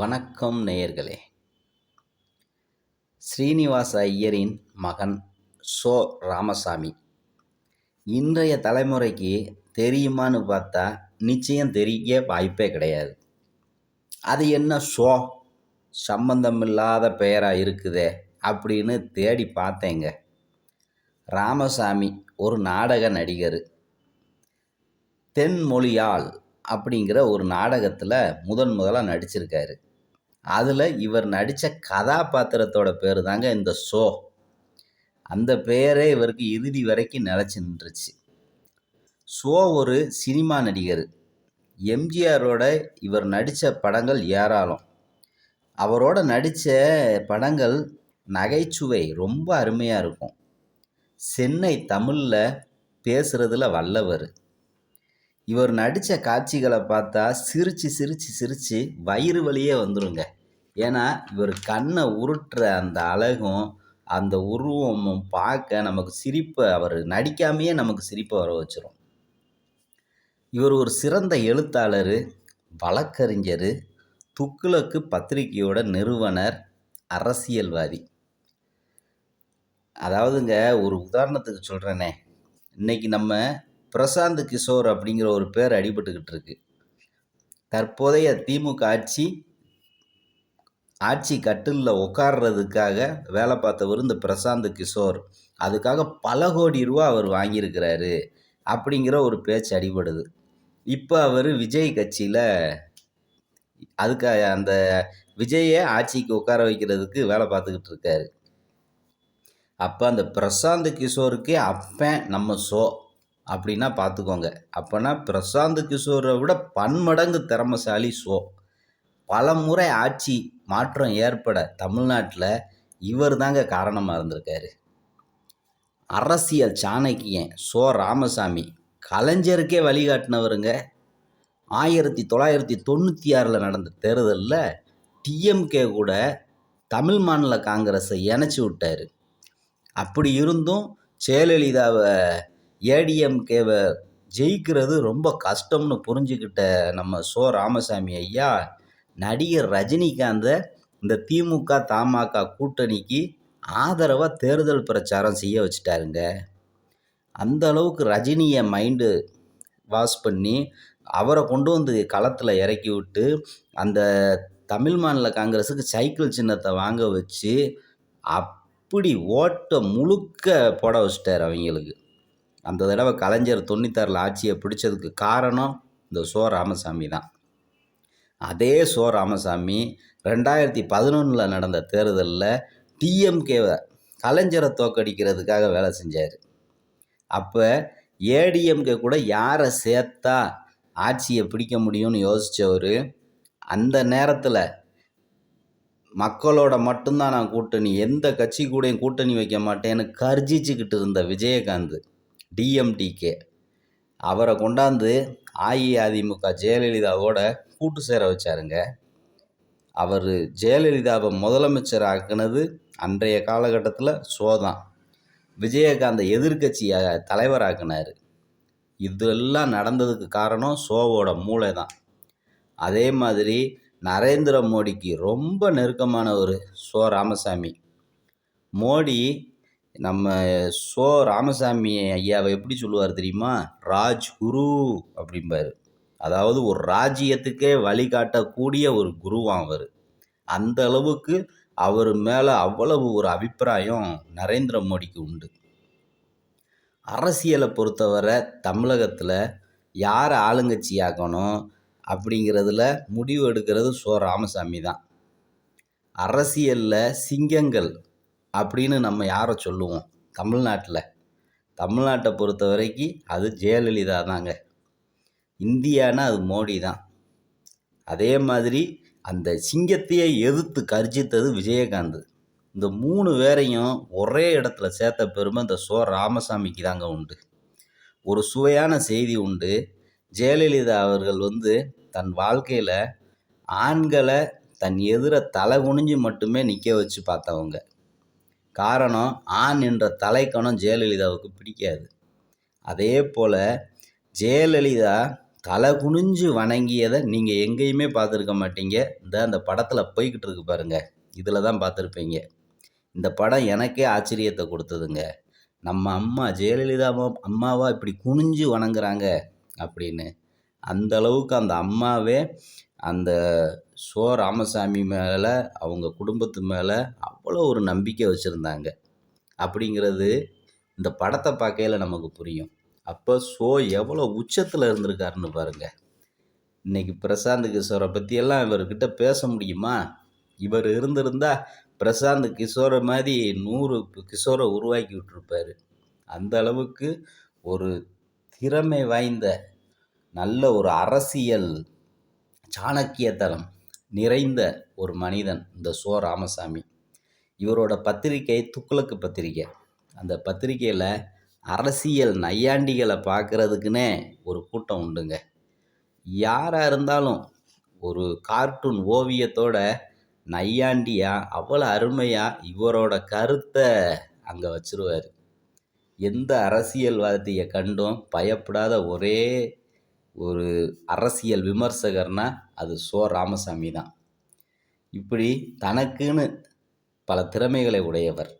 வணக்கம் நேயர்களே. ஸ்ரீனிவாச ஐயரின் மகன் சோ ராமசாமி. இன்றைய தலைமுறைக்கு தெரியுமான்னு பார்த்தா நிச்சயம் தெரிய வாய்ப்பே கிடையாது. அது என்ன சோ? சம்பந்தமில்லாத பெயராக இருக்குதே அப்படின்னு தேடி பார்த்தேங்க. ராமசாமி ஒரு நாடக நடிகர். தென்மொழியாள் அப்படிங்கிற ஒரு நாடகத்தில் முதன் முதலாக நடிச்சிருக்காரு. அதில் இவர் நடித்த கதாபாத்திரத்தோட பேர் தாங்க இந்த ஷோ. அந்த பெயரே இவருக்கு இறுதி வரைக்கும் நிலச்சி நின்றுச்சு. ஷோ ஒரு சினிமா நடிகர். எம்ஜிஆரோட இவர் நடித்த படங்கள் ஏராளம். அவரோட நடித்த படங்கள் நகைச்சுவை ரொம்ப அருமையாக இருக்கும். சென்னை தமிழில் பேசுகிறதுல வல்லவர். இவர் நடித்த காட்சிகளை பார்த்தா சிரித்து சிரித்து சிரித்து வயிறு வலியே வந்துருங்க. ஏன்னா இவர் கண்ணை உருட்டுற அந்த அழகும் அந்த உருவமும் பார்க்க நமக்கு சிரிப்பை அவர் நடிக்காமையே நமக்கு சிரிப்பை வர வச்சிடும் இவர் ஒரு சிறந்த எழுத்தாளர் வழக்கறிஞர் துக்குலக்கு பத்திரிகையோட நிறுவனர் அரசியல்வாதி. அதாவதுங்க ஒரு உதாரணத்துக்கு சொல்கிறேனே இன்னைக்கு நம்ம பிரசாந்த் கிஷோர் அப்படிங்கிற ஒரு பேர் அடிபட்டுக்கிட்டு இருக்கு. தற்போதைய திமுக ஆட்சி ஆட்சி கட்டிலில் உட்கார்றதுக்காக வேலை பார்த்தவர் இந்த பிரசாந்த் கிஷோர். அதுக்காக பல கோடி ரூபா அவர் வாங்கியிருக்கிறாரு அப்படிங்கிற ஒரு பேச்சு அடிபடுது. இப்போ அவர் விஜய் கட்சியில் அதுக்காக அந்த விஜயை ஆட்சிக்கு உட்கார வைக்கிறதுக்கு வேலை பார்த்துக்கிட்டு இருக்காரு. அப்போ அந்த பிரசாந்த் கிஷோருக்கே அப்பன் நம்ம ஷோ அப்படின்னா பார்த்துக்கோங்க. அப்போனா பிரசாந்த் கிஷோரை விட பன்மடங்கு திறமசாலி ஷோ. பல முறை ஆட்சி மாற்றம் ஏற்பட தமிழ்நாட்டில் இவர் தாங்க காரணமாக இருந்திருக்காரு. அரசியல் சாணக்கியன் சோ ராமசாமி கலைஞருக்கே வழிகாட்டினவருங்க. ஆயிரத்தி தொள்ளாயிரத்தி தொண்ணூற்றி ஆறில் நடந்த தேர்தலில் டிஎம்கே கூட தமிழ் மாநில காங்கிரஸை இணைச்சி விட்டார். அப்படி இருந்தும் ஜெயலலிதாவை ஏடிஎம்கேவை ஜெயிக்கிறது ரொம்ப கஷ்டம்னு புரிஞ்சுக்கிட்ட நம்ம சோ ராமசாமி ஐயா நடிகர் ரஜினிகாந்தை இந்த திமுக தமாக கூட்டணிக்கு ஆதரவாக தேர்தல் பிரச்சாரம் செய்ய வச்சுட்டாருங்க. அந்த அளவுக்கு ரஜினியை மைண்டு வாஷ் பண்ணி அவரை கொண்டு வந்து களத்தில் இறக்கி விட்டு அந்த தமிழ் மாநில காங்கிரஸுக்கு சைக்கிள் சின்னத்தை வாங்க வச்சு அப்படி ஓட்டை முழுக்க போட வச்சிட்டார் அவங்களுக்கு. அந்த தடவை கலைஞர் தொண்ணூத்தாறில் ஆட்சியை பிடிச்சதுக்கு காரணம் இந்த சோ ராமசாமி தான். அதே சோ ராமசாமி ரெண்டாயிரத்தி பதினொன்றில் நடந்த தேர்தலில் டிஎம்கேவை கலைஞரை தோக்கடிக்கிறதுக்காக வேலை செஞ்சார். அப்போ ஏடிஎம்கே கூட யாரை சேர்த்தா ஆட்சியை பிடிக்க முடியும்னு யோசித்தவர் அந்த நேரத்தில் மக்களோட மட்டும்தான் நான் கூட்டணி எந்த கட்சி கூடயும் கூட்டணி வைக்க மாட்டேன்னு கர்ஜிச்சுக்கிட்டு இருந்த விஜயகாந்த். டிஎம்டிகே அவரை கொண்டாந்து அஇஅதிமுக ஜெயலலிதாவோட கூட்டு சேர வச்சாருங்க. அவர் ஜெயலலிதாவை முதலமைச்சர் ஆக்குனது அன்றைய காலகட்டத்தில் சோதான் விஜயகாந்தை எதிர்கட்சி தலைவராக்குனார். இதெல்லாம் நடந்ததுக்கு காரணம் சோவோட மூளை தான் அதே மாதிரி நரேந்திர மோடிக்கு ரொம்ப நெருக்கமான ஒரு சோ ராமசாமி. மோடி நம்ம சோ ராமசாமி ஐயாவை எப்படி சொல்லுவார் தெரியுமா? ராஜ் குரு அப்படிம்பார். அதாவது ஒரு ராஜ்யத்துக்கே வழிகாட்டக்கூடிய ஒரு குருவாம் அவர். அந்த அளவுக்கு அவர் மேலே அவ்வளவு ஒரு அபிப்பிராயம் நரேந்திர மோடிக்கு உண்டு. அரசியலை பொறுத்தவரை தமிழகத்தில் யார் ஆளுங்கட்சி ஆக்கணும் அப்படிங்கிறதுல முடிவு எடுக்கிறது சோ ராமசாமி தான். அரசியலில் சிங்கங்கள் அப்படின்னு நம்ம யாரை சொல்லுவோம்? தமிழ்நாட்டில். தமிழ்நாட்டை பொறுத்த வரைக்கும் அது ஜெயலலிதா தாங்க. இந்தியானா அது மோடி தான். அதே மாதிரி அந்த சிங்கத்தையே எதிர்த்து கர்ஜித்தது விஜயகாந்த். இந்த மூணு பேரையும் ஒரே இடத்துல சேர்த்த பெருமை இந்த சோ ராமசாமிக்கு தாங்க உண்டு. ஒரு சுவையான செய்தி உண்டு. ஜெயலலிதா அவர்கள் வந்து தன் வாழ்க்கையில் ஆண்களை தன் எதிர தலை குனிஞ்சு மட்டுமே நிற்க வச்சு பார்த்தவங்க. காரணம் ஆண் என்ற தலைக்கணம் ஜெயலலிதாவுக்கு பிடிக்காது. அதே போல் ஜெயலலிதா தலை குனிஞ்சு வணங்கியதை நீங்கள் எங்கேயுமே பார்த்துருக்க மாட்டீங்க. இந்த அந்த படத்தில் போய்கிட்டு இருக்கு பாருங்கள் இதில் தான் பார்த்துருப்பீங்க. இந்த படம் எனக்கே ஆச்சரியத்தை கொடுத்ததுங்க. நம்ம அம்மா ஜெயலலிதா அம்மாவா இப்படி குனிஞ்சு வணங்குறாங்க அப்படின்னு. அந்த அளவுக்கு அந்த அம்மாவே அந்த சோ ராமசாமி மேலே அவங்க குடும்பத்து மேலே அவ்வளோ ஒரு நம்பிக்கை வச்சுருந்தாங்க. அப்படிங்கிறது இந்த படத்தை பார்க்கையில் நமக்கு புரியும். அப்போ ஷோ எவ்வளோ உச்சத்தில் இருந்திருக்காருன்னு பாருங்கள் இன்னைக்கு பிரசாந்த் கிஷோரை பற்றியெல்லாம் இவர்கிட்ட பேச முடியுமா? இவர் இருந்திருந்தா பிரசாந்த் கிஷோரை மாதிரி நூறு கிஷோரை உருவாக்கி விட்டுருப்பார். அந்த அளவுக்கு ஒரு திறமை வாய்ந்த நல்ல ஒரு அரசியல் சாணக்கியத்தனம் நிறைந்த ஒரு மனிதன் இந்த சோ ராமசாமி. இவரோட பத்திரிகை துக்குளக்கு பத்திரிகை. அந்த பத்திரிக்கையில் அரசியல் நையாண்டிகளை பார்க்குறதுக்குன்னே ஒரு கூட்டம் உண்டுங்க. யாராக இருந்தாலும் ஒரு கார்ட்டூன் ஓவியத்தோட நையாண்டியாக அவ்வளோ அருமையாக இவரோட கருத்தை அங்கே வச்சிருவார். எந்த அரசியல்வாதியை கண்டும் பயப்படாத ஒரே ஒரு அரசியல் விமர்சகர்னா அது சோ ராமசாமி தான் இப்படி தனக்குன்னு பல திறமைகளை உடையவர்.